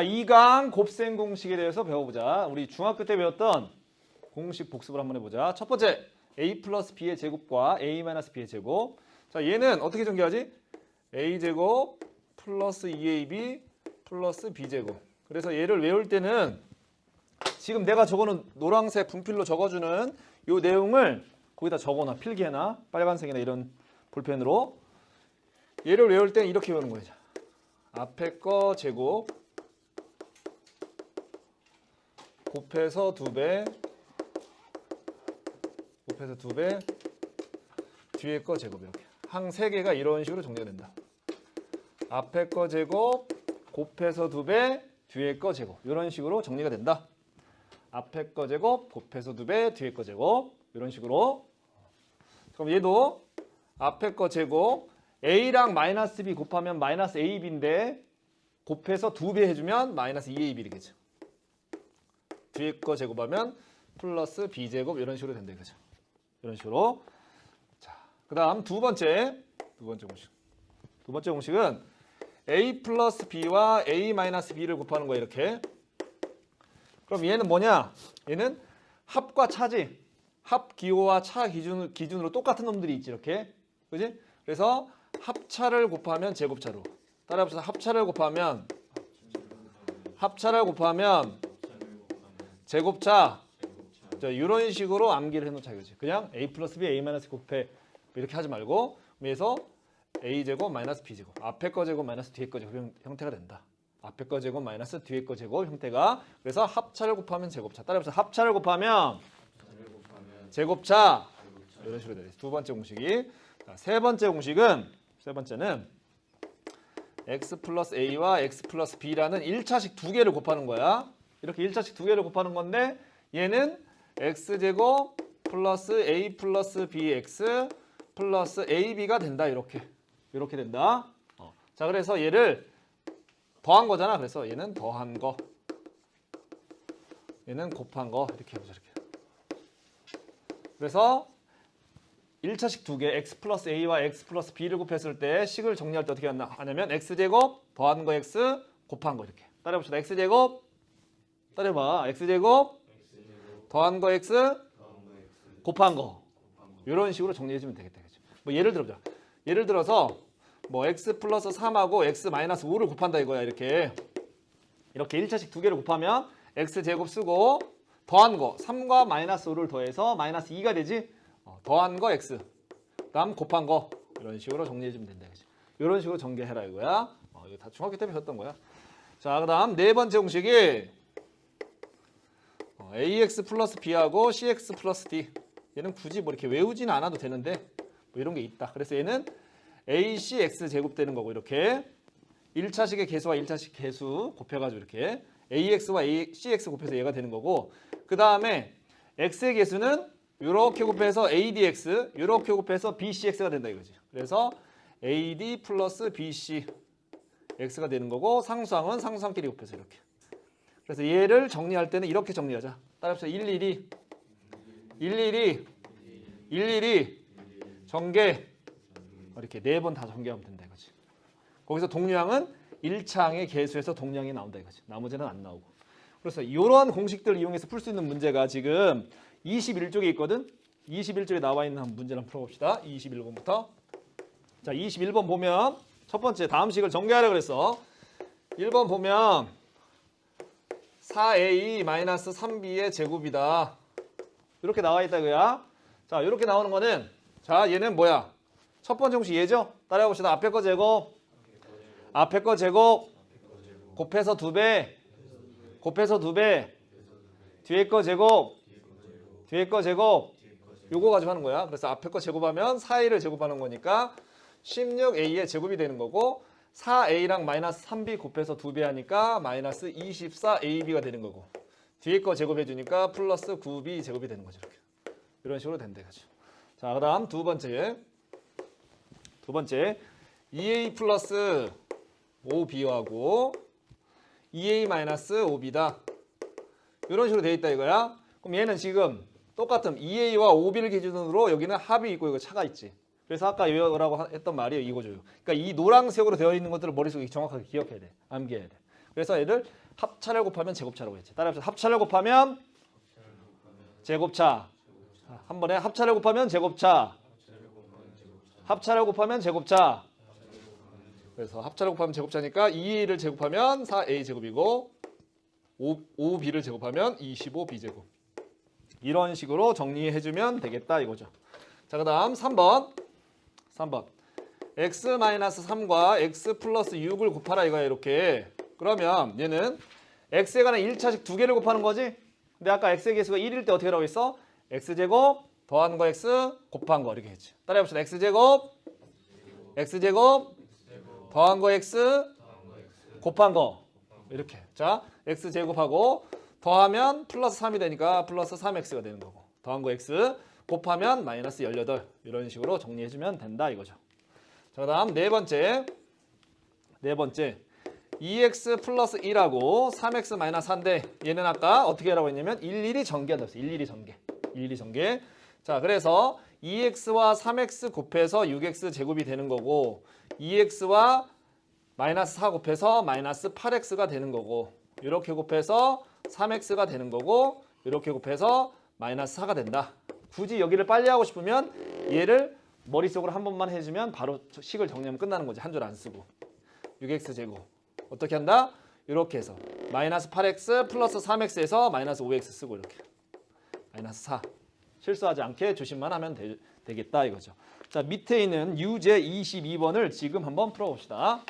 자, 2강 곱셈 공식에 대해서 배워보자. 우리 중학교 때 배웠던 공식 복습을 한번 해보자. 첫 번째, a 플러스 b의 제곱과 a 마이너스 b의 제곱. 자, 얘는 어떻게 전개하지? a 제곱 플러스 2ab 플러스 b 제곱. 그래서 얘를 외울 때는 지금 내가 적어놓은 노란색 분필로 적어주는 이 내용을 거기다 적어놔 필기해놔 빨간색이나 이런 볼펜으로 얘를 외울 때는 이렇게 외우는 거예요. 자, 앞에 거 제곱 곱해서 두 배, 곱해서 두 배, 뒤에 거 제곱 이렇게 항세 개가 이런 식으로 정리가 된다. 앞에 거 제곱 곱해서 두 배, 뒤에 거 제곱 이런 식으로 정리가 된다. 앞에 거 제곱 곱해서 두 배, 뒤에 거 제곱 이런 식으로. 그럼 얘도 앞에 거 제곱 a랑 마이너스 b 곱하면 마이너스 ab인데 곱해서 두배 해주면 마이너스 2ab 되겠죠. 뒤에 거 제곱하면 플러스 b 제곱 이런 식으로 된다 이거죠. 이런 식으로. 자, 그다음 두 번째 두 번째 공식. 두 번째 공식은 a 플러스 b와 a 마이너스 b를 곱하는 거야 이렇게. 그럼 얘는 뭐냐? 얘는 합과 차지. 합 기호와 차 기준 기준으로 똑같은 놈들이 있지 이렇게. 그지? 그래서 합차를 곱하면 제곱차로. 따라해보세요. 합차를 곱하면 합차를 곱하면 제곱차 자, 이런 식으로 암기를 해놓자 이거지. 그냥 a 플러스 b, a 마이너스 곱해 이렇게 하지 말고 그래서 a 제곱 마이너스 b 제곱 앞에 거 제곱 마이너스 뒤에 거 제곱 형- 형태가 된다. 앞에 거 제곱 마이너스 뒤에 거 제곱 형태가 그래서 합차를 곱하면 제곱차 따라해보세요. 합차를 곱하면 제곱차 이런 식으로 되죠. 두 번째 공식이 자, 세 번째 공식은 세 번째는 x 플러스 a와 x 플러스 b라는 1차식 두 개를 곱하는 거야. 이렇게 1차식 두 개를 곱하는 건데 얘는 x제곱 플러스 a 플러스 bx 플러스 ab가 된다 이렇게 이렇게 된다. 어. 자 그래서 얘를 더한 거잖아. 그래서 얘는 더한 거 얘는 곱한 거 이렇게 해보자 이렇게. 그래서 1차식 두 개 x 플러스 a와 x 플러스 b를 곱했을 때 식을 정리할 때 어떻게 하냐면 x제곱 더한 거 x 곱한 거 이렇게 따라해봅시다 x제곱 따라해봐. X제곱 더한 거 x 곱한 거. 이런 식으로 정리해주면 되겠다. 그죠? 뭐 예를 들어보자. 예를 들어서 뭐 x 플러스 3하고 x 마이너스 5를 곱한다 이거야 이렇게. 이렇게 1차식 두 개를 곱하면 x제곱 쓰고 더한 거 3과 마이너스 5를 더해서 마이너스 2가 되지? 어, 더한 거 x. 그다음 곱한 거. 이런 식으로 정리해주면 된다 그지 이런 식으로 전개해라 이거야. 어, 이거 다 중학교 때 배웠던 거야. 자 그 다음 네 번째 공식이 어, ax 플러스 b하고 cx 플러스 d. 얘는 굳이 뭐 이렇게 외우지는 않아도 되는데 뭐 이런 게 있다. 그래서 얘는 acx 제곱 되는 거고 이렇게 1차식의 개수와 1차식 개수 곱해가지고 이렇게 ax와 cx 곱해서 얘가 되는 거고 그 다음에 x의 개수는 이렇게 곱해서 adx 이렇게 곱해서 bcx가 된다 이거지. 그래서 ad 플러스 bc x가 되는 거고 상수항은 상수항끼리 곱해서 이렇게 그래서 얘를 정리할 때는 이렇게 정리하자 따라합시다 일일이 일일이 일일이 전개 이렇게 네 번 다 전개하면 된다 이거지 거기서 동량은 1차항의 개수에서 동량이 나온다 이거지. 나머지는 안 나오고. 그래서 이러한 공식들을 이용해서 풀 수 있는 문제가 지금 21쪽에 있거든. 21쪽에 나와 있는 문제를 한번 풀어봅시다. 21번부터. 자, 21번 보면 첫 번째 다음 식을 전개하라 그랬어. 1번 보면 4a-3b의 제곱이다. 이렇게 나와 있다 그야. 자, 이렇게 나오는 거는 자, 얘는 뭐야? 첫 번째 공식 얘죠? 따라해 봅시다. 앞에 거 제곱 앞에 거 제곱 곱해서 두 배 곱해서 두 배 뒤에 거 제곱 뒤에 거 제곱 요거 가지고 하는 거야 그래서 앞에 거 제곱하면 4a를 제곱하는 거니까 16a의 제곱이 되는 거고 4a랑 마이너스 3b 곱해서 두배 하니까 마이너스 24ab가 되는 거고 뒤에 거 제곱해 주니까 플러스 9b 제곱이 되는 거죠 이렇게 이런 식으로 된대 가죠 자 그 다음 두 번째 두 번째 2a 플러스 5b하고 2a 마이너스 5b다. 이런 식으로 돼 있다 이거야. 그럼 얘는 지금 똑같은 2a와 5b를 기준으로 여기는 합이 있고 이거 차가 있지. 그래서 아까 하- 했던 말이 이거죠. 그러니까 이 노란색으로 되어 있는 것들을 머릿속에 정확하게 기억해야 돼. 암기해야 돼. 그래서 얘를 합차를 곱하면 제곱차라고 했지. 따라합시다. 합차를 곱하면 제곱차. 자, 한 번에 합차를 곱하면 제곱차. 합차를 곱하면 제곱차. 그래서 합차를 곱하면 제곱차니까 2를 제곱하면 4a 제곱이고 5, 5b를 제곱하면 25b 제곱. 이런 식으로 정리해 주면 되겠다 이거죠. 자, 그다음 3번. 3번. x-3과 x 플러스 6을 곱하라 이거야 이렇게. 그러면 얘는 x에 관한 1차식 두 개를 곱하는 거지. 근데 아까 x의 개수가 1일 때 어떻게 하라고 했어? x제곱 더한 거 x 곱한 거 이렇게 했지. 따라해 봅시다. x제곱 x제곱 더한 거 x 곱한 거 이렇게. 자, x 제곱하고 더하면 플러스 3이 되니까 플러스 3x가 되는 거고 더한 거 x 곱하면 마이너스 18 이런 식으로 정리해주면 된다 이거죠. 자, 그 다음 네 번째 네 번째 2x 플러스 1하고 3x 마이너스 4인데 얘는 아까 어떻게 하라고 했냐면 일일이 전개한다 했어. 일일이 전개. 일일이 전개. 자, 그래서 2x와 3x 곱해서 6x 제곱이 되는 거고 2x와 마이너스 4 곱해서 마이너스 8x가 되는 거고 이렇게 곱해서 3x가 되는 거고 이렇게 곱해서 마이너스 4가 된다. 굳이 여기를 빨리 하고 싶으면 얘를 머릿속으로 한 번만 해주면 바로 식을 정리하면 끝나는 거지. 한 줄 안 쓰고. 6x 제곱. 어떻게 한다? 이렇게 해서 마이너스 8x 플러스 3x에서 마이너스 5x 쓰고 이렇게. 마이너스 4. 실수하지 않게 조심만 하면 되, 되겠다 이거죠. 자 밑에 있는 유제 22번을 지금 한번 풀어봅시다.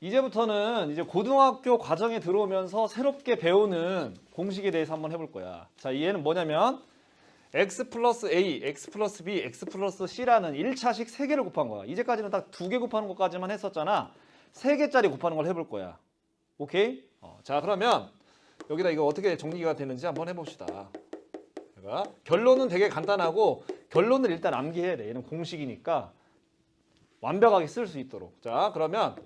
이제부터는 이제 고등학교 과정에 들어오면서 새롭게 배우는 공식에 대해서 한번 해볼 거야. 자, 얘는 뭐냐면 x 플러스 a, x 플러스 b, x 플러스 c라는 1차식 3개를 곱한 거야. 이제까지는 딱 2개 곱하는 것까지만 했었잖아. 3개짜리 곱하는 걸 해볼 거야. 오케이? 어, 자, 그러면 여기다 이거 어떻게 정리가 되는지 한번 해봅시다. 제가 결론은 되게 간단하고 결론을 일단 암기해야 돼. 얘는 공식이니까 완벽하게 쓸 수 있도록. 자, 그러면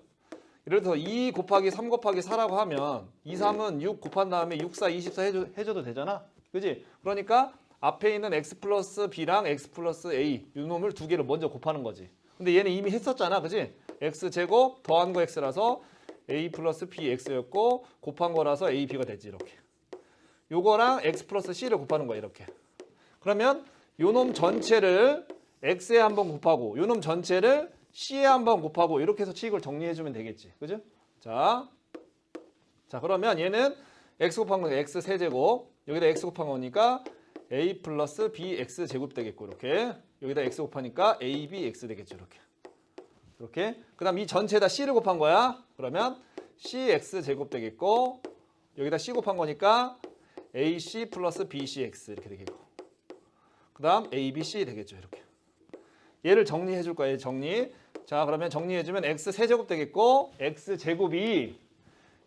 예를 들어서 2 곱하기 3 곱하기 4라고 하면 2, 3은 6 곱한 다음에 6, 4, 24 해줘, 해줘도 되잖아. 그지? 그러니까 앞에 있는 x 플러스 b랑 x 플러스 a 이 놈을 두 개를 먼저 곱하는 거지. 근데 얘는 이미 했었잖아. 그지? x 제곱 더한 거 x라서 a 플러스 b x였고 곱한 거라서 a b가 되지 이렇게. 요거랑 x 플러스 c를 곱하는 거야 이렇게. 그러면 요놈 전체를 x에 한번 곱하고 요놈 전체를 c에 한 번 곱하고 이렇게 해서 식을 정리해 주면 되겠지. 그죠? 자. 자, 그러면 얘는 x 곱한 건 x 세제곱. 여기다 x 곱한 거니까 a 플러스 bx 제곱 되겠고 이렇게. 여기다 x 곱하니까 abx 되겠죠. 이렇게. 이렇게. 그 다음 이 전체에다 c를 곱한 거야. 그러면 cx 제곱 되겠고 여기다 c 곱한 거니까 ac 플러스 bcx 이렇게 되겠고. 그 다음 abc 되겠죠. 이렇게. 얘를 정리해 줄 거예요. 정리. 자, 그러면 정리해 주면 x 세제곱 되겠고 x 제곱이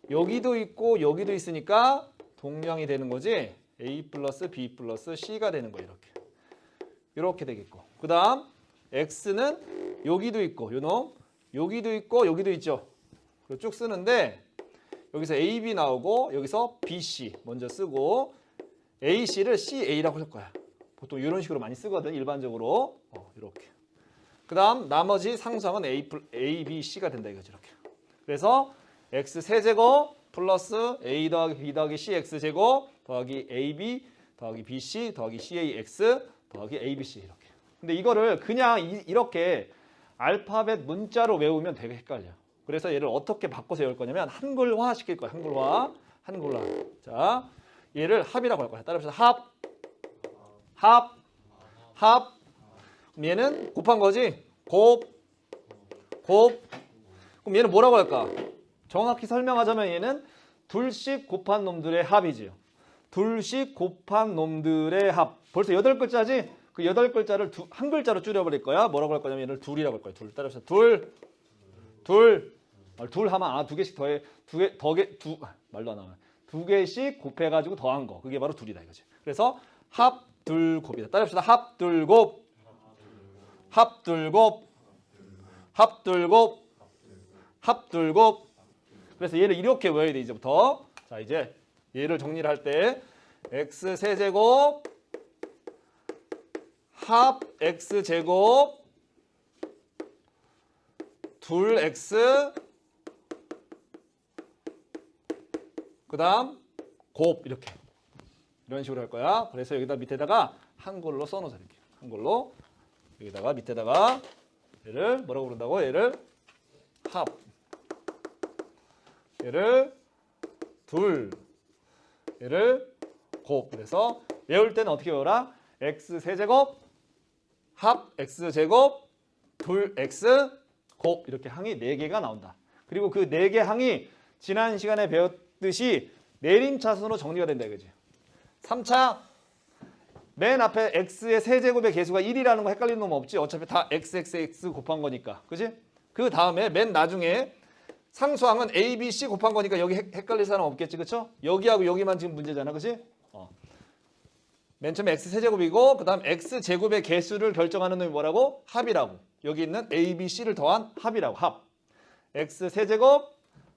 여기도 있고 여기도 있으니까 동량이 되는 거지. a 플러스 b 플러스 c가 되는 거예요. 이렇게. 이렇게 되겠고. 그 다음 x는 여기도 있고 요놈 여기도 있고 여기도 있죠. 그리고 쭉 쓰는데 여기서 a, b 나오고 여기서 b, c 먼저 쓰고 a, c를 c, a라고 할 거야. 보통 이런 식으로 많이 쓰거든. 일반적으로. 어, 이렇게. 그 다음 나머지 상수항은 A, 플- A, B, C가 된다 이거죠 이렇게. 그래서 X 세제곱 플러스 A 더하기 B 더하기 C X 제곱 더하기 AB 더하기 BC 더하기 CAX 더하기 ABC 이렇게. 근데 이거를 그냥 이, 이렇게 알파벳 문자로 외우면 되게 헷갈려. 그래서 얘를 어떻게 바꿔서 외울 거냐면 한글화 시킬 거야. 한글화. 한글화. 자, 얘를 합이라고 할 거야. 따라합시다. 합. 합. 합. 얘는 곱한 거지? 곱, 곱. 그럼 얘는 뭐라고 할까? 정확히 설명하자면 얘는 둘씩 곱한 놈들의 합이지요. 둘씩 곱한 놈들의 합. 벌써 여덟 글자지? 그 여덟 글자를 두, 한 글자로 줄여버릴 거야. 뭐라고 할 거냐면 얘를 둘이라고 할 거야. 둘. 따라합시다. 둘, 둘. 아, 둘 하면 아 두 개씩 더해 두 개 더 개 두 말도 안 나와. 두 개씩 곱해가지고 더한 거. 그게 바로 둘이다 이거지. 그래서 합 둘 곱이다. 따라합시다. 합 둘 곱. 합둘곱. 합둘곱. 합둘곱. 그래서 얘를 이렇게 외워야 돼 이제부터. 자 이제 얘를 정리를 할 때 x 세제곱 합 x 제곱 둘 x 그 다음 곱 이렇게. 이런 식으로 할 거야. 그래서 여기다 밑에다가 한글로 이렇게. 한글로 여기다가 밑에다가 얘를 뭐라고 부른다고? 얘를 합 얘를 둘 얘를 곱 그래서 외울 때는 어떻게 외워라? x 세제곱 합 x 제곱 둘 x 곱 이렇게 항이 네개가 나온다. 그리고 그네개 항이 지난 시간에 배웠듯이 내림차순으로 정리가 된다 이거지. 3차 맨 앞에 x의 세제곱의 개수가 1이라는 거 헷갈리는 놈 없지? 어차피 다 xxx 곱한 거니까. 그지? 그 다음에 맨 나중에 상수항은 a, b, c 곱한 거니까 여기 헷- 헷갈릴 사람 없겠지. 그쵸? 여기하고 여기만 지금 문제잖아. 그지? 어. 맨 처음에 x 세제곱이고 그 다음 x 제곱의 개수를 결정하는 놈이 뭐라고? 합이라고. 여기 있는 a, b, c를 더한 합이라고. 합. x 세제곱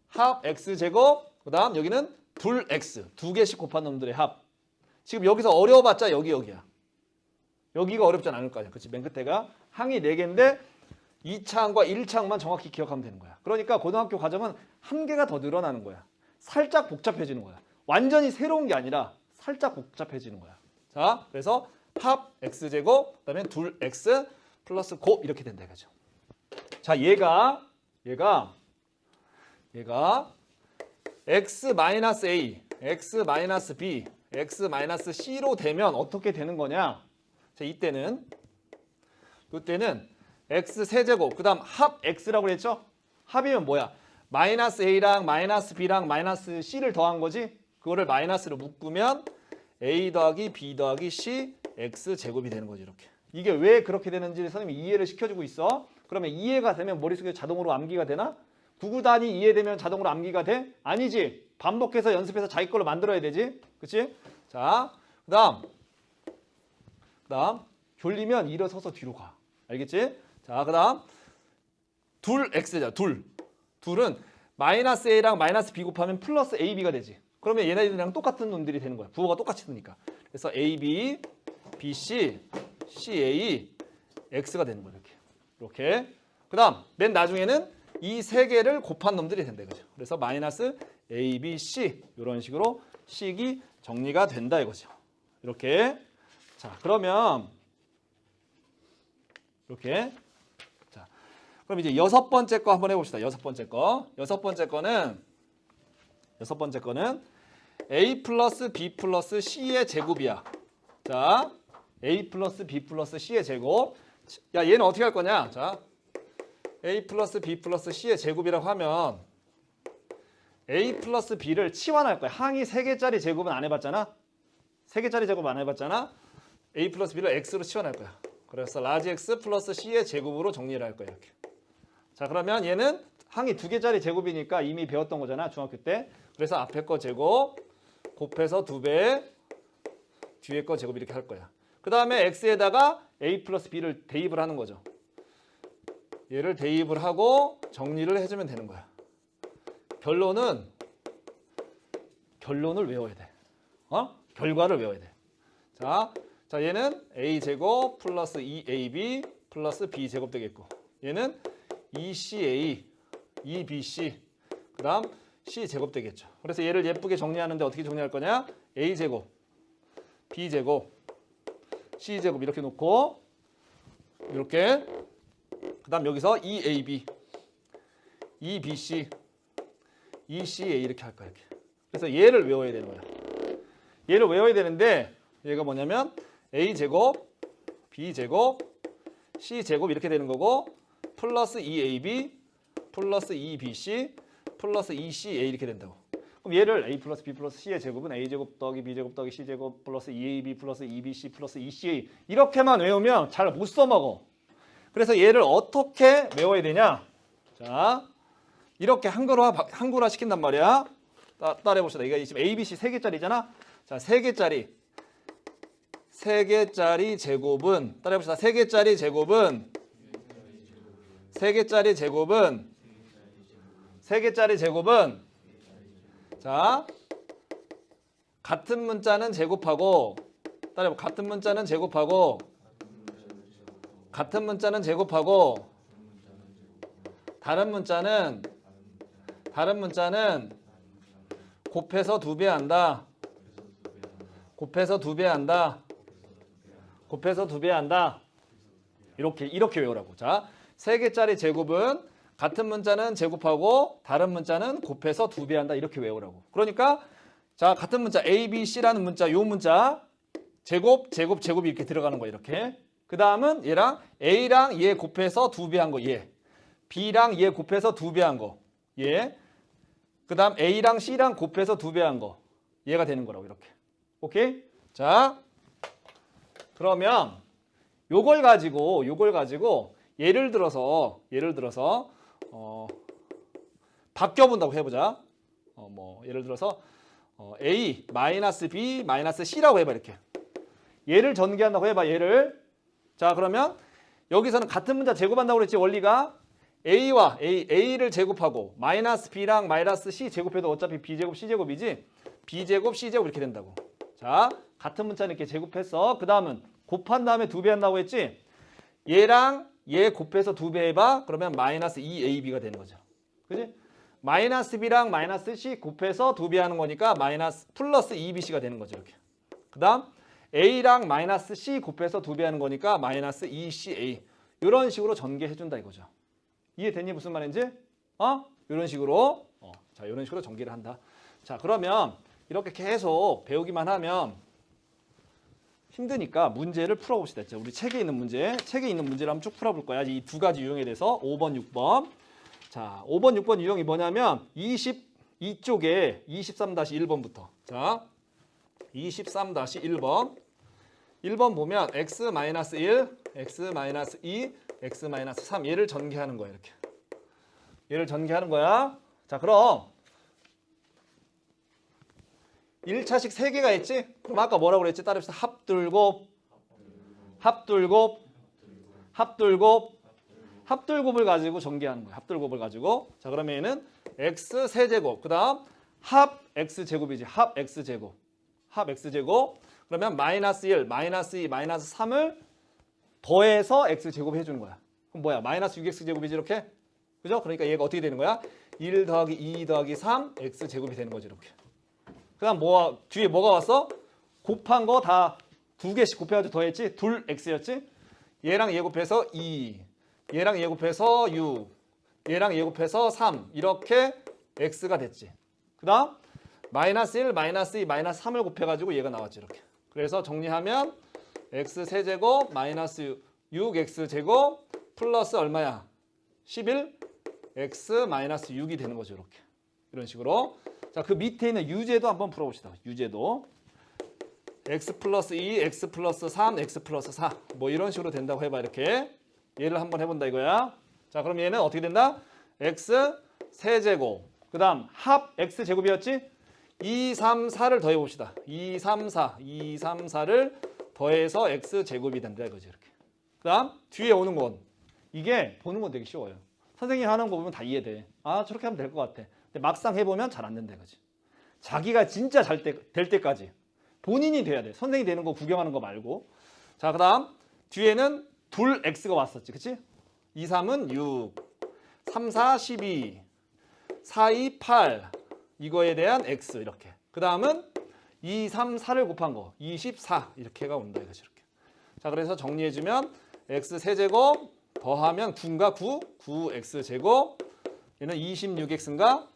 합 x 제곱 그 다음 여기는 둘 x 두 개씩 곱한 놈들의 합. 지금 여기서 어려워봤자 여기 여기야. 여기가 어렵지 않을 거 아니야. 그치? 맨 끝에가 항이 4개인데 2차항과 1차항만 정확히 기억하면 되는 거야. 그러니까 고등학교 과정은 한 개가 더 늘어나는 거야. 살짝 복잡해지는 거야. 완전히 새로운 게 아니라 살짝 복잡해지는 거야. 자, 그래서 합 x제곱 그 다음에 둘 x 플러스 곱 이렇게 된다 이거죠. 자, 얘가 얘가 얘가 x 마이너스 a, x 마이너스 b, x 마이너스 c로 되면 어떻게 되는 거냐? 자, 이때는 이때는 x 세제곱 그다음 합 x라고 그랬죠? 합이면 뭐야? 마이너스 a랑 마이너스 b랑 마이너스 c를 더한 거지. 그거를 마이너스로 묶으면 a 더하기 b 더하기 c x 제곱이 되는 거지 이렇게. 이게 왜 그렇게 되는지 선생님이 이해를 시켜주고 있어. 그러면 이해가 되면 머릿속에 자동으로 암기가 되나? 구구단이 이해되면 자동으로 암기가 돼? 아니지. 반복해서 연습해서 자기 걸로 만들어야 되지. 그치? 자, 그 다음. 그 다음. 졸리면 일어서서 뒤로 가. 알겠지? 자, 그 다음. 둘 x자, 둘. 둘은 마이너스 a랑 마이너스 b 곱하면 플러스 ab가 되지. 그러면 얘네들이랑 똑같은 놈들이 되는 거야. 부호가 똑같이 뜨니까. 그래서 ab, bc, ca, x가 되는 거야. 이렇게. 이렇게. 그 다음, 맨 나중에는 이 세 개를 곱한 놈들이 된다 이거죠. 그래서 마이너스 a, b, c 이런 식으로 식이 정리가 된다 이거죠. 이렇게. 자, 그러면 이렇게. 자, 그럼 이제 여섯 번째 거 한번 해봅시다. 여섯 번째 거. 여섯 번째 거는 여섯 번째 거는 a 플러스 b 플러스 c의 제곱이야. 자, a 플러스 b 플러스 c의 제곱. 야, 얘는 어떻게 할 거냐? 자, a 플러스 b 플러스 c의 제곱이라고 하면 a 플러스 b를 치환할 거야. 항이 세개짜리 제곱은 안 해봤잖아. 세개짜리 제곱 안 해봤잖아. a 플러스 b를 x로 치환할 거야. 그래서 라지 x 플러스 c의 제곱으로 정리를 할 거야. 이렇게. 자 그러면 얘는 항이 두 개짜리 제곱이니까 이미 배웠던 거잖아. 중학교 때. 그래서 앞에 거 제곱 곱해서 두배 뒤에 거 제곱 이렇게 할 거야. 그 다음에 x에다가 a 플러스 b를 대입을 하는 거죠. 얘를 대입을 하고 정리를 해주면 되는 거야. 결론은 결론을 외워야 돼. 어? 결과를 외워야 돼. 자, 자 얘는 a 제곱 플러스 2ab 플러스 b 제곱 되겠고, 얘는 2ca, 2bc, 그 다음 c 제곱 되겠죠. 그래서 얘를 예쁘게 정리하는데 어떻게 정리할 거냐? a 제곱, b 제곱, c 제곱 이렇게 놓고 이렇게 그 다음 여기서 2ab, 2bc, 2ca 이렇게 할 거야 이렇게. 그래서 얘를 외워야 되는 거야. 얘를 외워야 되는데 얘가 뭐냐면 a 제곱, b 제곱, c 제곱 이렇게 되는 거고 플러스 2ab 플러스 2bc 플러스 2ca 이렇게 된다고. 그럼 얘를 a 플러스 b 플러스 c의 제곱은 a 제곱 더하기 b 제곱 더하기 c 제곱 플러스 2ab 플러스 2bc 플러스 2ca 이렇게만 외우면 잘 못 써먹어. 그래서 얘를 어떻게 외워야 되냐? 자, 이렇게 한글화 한글화 시킨단 말이야. 따, 따라해 봅시다. 이게 지금 A, B, C 세 개짜리잖아. 자, 세 개짜리 세 개짜리 제곱은 따라해 봅시다. 세 개짜리 제곱은 세 개짜리 제곱은 세 개짜리 제곱은 자 같은 문자는 제곱하고 따라해 봐. 같은 문자는 제곱하고 같은 문자는 제곱하고 다른 문자는 다른 문자는 곱해서 두 배 한다. 곱해서 두 배 한다. 곱해서 두 배 한다. 이렇게 이렇게 외우라고. 자, 세 개짜리 제곱은 같은 문자는 제곱하고 다른 문자는 곱해서 두 배 한다. 이렇게 외우라고. 그러니까 자, 같은 문자 A, B, C라는 문자 요 문자 제곱, 제곱, 제곱이 이렇게 들어가는 거야. 이렇게. 그 다음은 얘랑 A랑 얘 곱해서 두 배 한 거. 얘. B랑 얘 곱해서 두 배 한 거. 얘. 그 다음 A랑 C랑 곱해서 두 배 한 거. 얘가 되는 거라고 이렇게. 오케이? 자. 그러면 요걸 가지고 요걸 가지고 예를 들어서 예를 들어서 어 바뀌어 본다고 해 보자. 어 뭐 예를 들어서 어, A 마이너스 B 마이너스 C라고 해봐 이렇게. 얘를 전개한다고 해봐 얘를. 자 그러면 여기서는 같은 문자 제곱한다고 그랬지 원리가 A와 A, A를 제곱하고 마이너스 B랑 마이너스 C 제곱해도 어차피 B제곱 C제곱이지 B제곱 C제곱 이렇게 된다고. 자 같은 문자는 이렇게 제곱했어. 그 다음은 곱한 다음에 두 배 한다고 했지. 얘랑 얘 곱해서 두 배 해봐. 그러면 마이너스 2AB가 되는 거죠. 그지? 마이너스 B랑 마이너스 C 곱해서 두 배 하는 거니까 마이너스 플러스 2BC가 되는 거죠. 이렇게. 그 다음 A랑 마이너스 C 곱해서 두 배 하는 거니까 마이너스 2CA. 이런 식으로 전개해준다 이거죠. 이해됐니? 무슨 말인지? 어? 이런 식으로. 어, 자, 이런 식으로 전개를 한다. 자, 그러면 이렇게 계속 배우기만 하면 힘드니까 문제를 풀어봅시다. 자, 우리 책에 있는 문제, 책에 있는 문제를 한번 쭉 풀어볼 거야. 이 두 가지 유형에 대해서 5번, 6번. 자, 5번, 6번 유형이 뭐냐면 22쪽에 23-1번부터. 자, 23-1번. 1번 보면 x-1, x-2, x-3 얘를 전개하는 거야, 이렇게. 얘를 전개하는 거야. 자, 그럼 1차식 3개가 있지? 그럼 아까 뭐라고 그랬지? 따라합시다. 합둘곱, 합둘곱, 합둘곱, 합둘곱을 가지고 전개하는 거야. 합둘곱을 가지고. 자, 그러면 얘는 x 세제곱. 그 다음 합 x 제곱이지. 합 x 제곱. 합 x 제곱. 그러면 마이너스 1, 마이너스 2, 마이너스 3을 더해서 x 제곱 해주는 거야. 그럼 뭐야? 마이너스 6x 제곱이지 이렇게. 그죠? 그러니까 얘가 어떻게 되는 거야? 1 더하기 2 더하기 3 x 제곱이 되는 거지 이렇게. 그 다음 뭐 뒤에 뭐가 왔어? 곱한 거 다 두 개씩 곱해가지고 더했지. 둘 x였지. 얘랑 얘 곱해서 2, 얘랑 얘 곱해서 6, 얘랑 얘 곱해서 3 이렇게 x가 됐지. 그 다음 마이너스 1, 마이너스 2, 마이너스 3을 곱해가지고 얘가 나왔지 이렇게. 그래서 정리하면 x 세제곱 마이너스 6x 제곱 플러스 얼마야? 11 x 마이너스 6이 되는 거죠 이렇게. 이런 식으로. 자, 그 밑에 있는 유제도 한번 풀어봅시다. 유제도. x 플러스 2, x 플러스 3, x 플러스 4. 뭐 이런 식으로 된다고 해봐 이렇게. 얘를 한번 해본다 이거야. 자, 그럼 얘는 어떻게 된다? x 세제곱. 그 다음 합 x 제곱이었지? 2, 3, 4를 더해봅시다. 2, 3, 4. 2, 3, 4를 더해서 x 제곱이 된다 이거지 이렇게. 그 다음 뒤에 오는 건. 이게 보는 건 되게 쉬워요. 선생님이 하는 거 보면 다 이해돼. 아 저렇게 하면 될 것 같아. 근데 막상 해보면 잘 안 된다 이거지. 자기가 진짜 잘 될 때까지 본인이 돼야 돼. 선생이 되는 거 구경하는 거 말고. 자, 그다음 뒤에는 둘 x가 왔었지. 그치? 2, 3은 6, 3, 4, 12, 4, 2, 8 이거에 대한 x 이렇게. 그 다음은 2, 3, 4를 곱한 거 24 이렇게가 온다 이거지 이렇게. 자, 그래서 정리해주면 x 세제곱 더하면 9인가 9, 9x 제곱 얘는 26x인가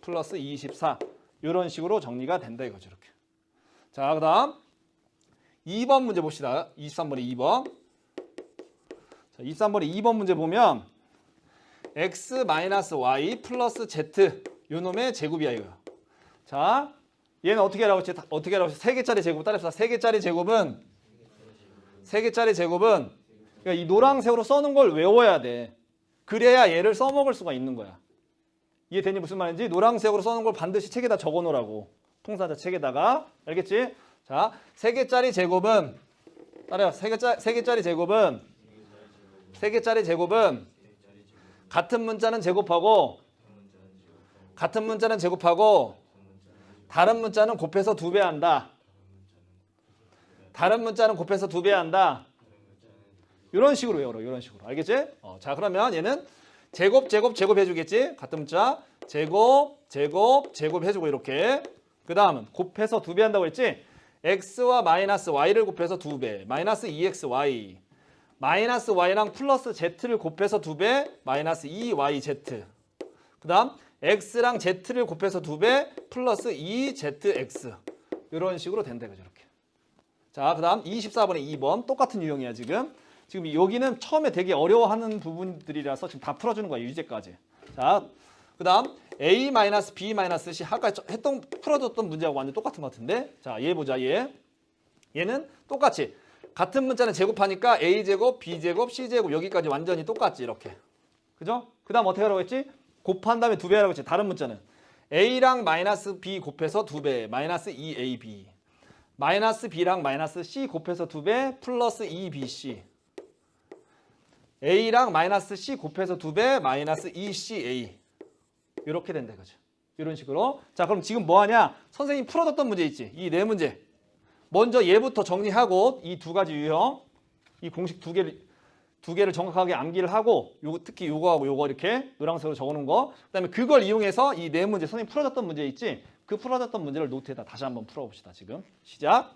플러스 24 이런 식으로 정리가 된다 이거죠 이렇게. 자, 그다음 2번 문제 봅시다. 23번에 2번. 자, 23번에 2번 문제 보면 x 마이너스 y 플러스 z 요 놈의 제곱이야 이거. 자, 얘는 어떻게 하라고 했지? 어떻게 하라고 했지? 세 개짜리 제곱 따라합시다. 세 개짜리 제곱은 세 개짜리 제곱은 그러니까 이 노란색으로 써놓은 걸 외워야 돼. 그래야 얘를 써먹을 수가 있는 거야. 이해되니 무슨 말인지? 노란색으로 써놓은 걸 반드시 책에다 적어놓으라고. 통사자 책에다가 알겠지? 자, 세 개짜리 제곱은 따라요. 세 개짜 세 개짜리 제곱은 세 개짜리 제곱은 같은 문자는 제곱하고 같은 문자는 제곱하고 다른 문자는 곱해서 두 배 한다. 다른 문자는 곱해서 두 배 한다. 이런 식으로 외워라. 이런 식으로. 알겠지? 어, 자, 그러면 얘는 제곱 제곱 제곱 해주겠지? 같은 문자 제곱 제곱 제곱 해주고 이렇게 그 다음은 곱해서 두 배 한다고 했지? x와 마이너스 y를 곱해서 두 배 마이너스 2xy 마이너스 y랑 플러스 z를 곱해서 두 배 마이너스 2yz 그 다음 x랑 z를 곱해서 두배 플러스 2zx 이런 식으로 그죠 이렇게 자, 그 다음 24번에 2번 똑같은 유형이야 지금. 지금 여기는 처음에 되게 어려워하는 부분들이라서 지금 다 풀어주는 거야 유제까지. 자, 그 다음 a b c 아까 했던 풀어줬던 문제하고 완전 똑같은 것 같은데. 자, 얘 보자 얘. 얘는 똑같이 같은 문자는 제곱하니까 a 제곱, b 제곱, c 제곱 여기까지 완전히 똑같지 이렇게. 그죠? 그 다음 어떻게 하라고 했지? 곱한 다음에 두배 하라고 했지. 다른 문자는 a랑 마이너스 b 곱해서 두 배, 마이너스 2ab. 마이너스 b랑 마이너스 c 곱해서 두 배 플러스 2bc a랑 마이너스 c 곱해서 두 배 마이너스 2ca 이렇게 된다 이거죠. 이런 식으로 자 그럼 지금 뭐 하냐 선생님 풀어줬던 문제 있지 이 네 문제 먼저 얘부터 정리하고 이 두 가지 유형 이 공식 두 개를 두 개를 정확하게 암기를 하고 요 특히 요거하고 요거 이렇게 노란색으로 적어놓은 거. 그다음에 그걸 이용해서 이 네 문제 선생님 풀어줬던 문제 있지? 그 풀어줬던 문제를 노트에다 다시 한번 풀어봅시다 지금. 시작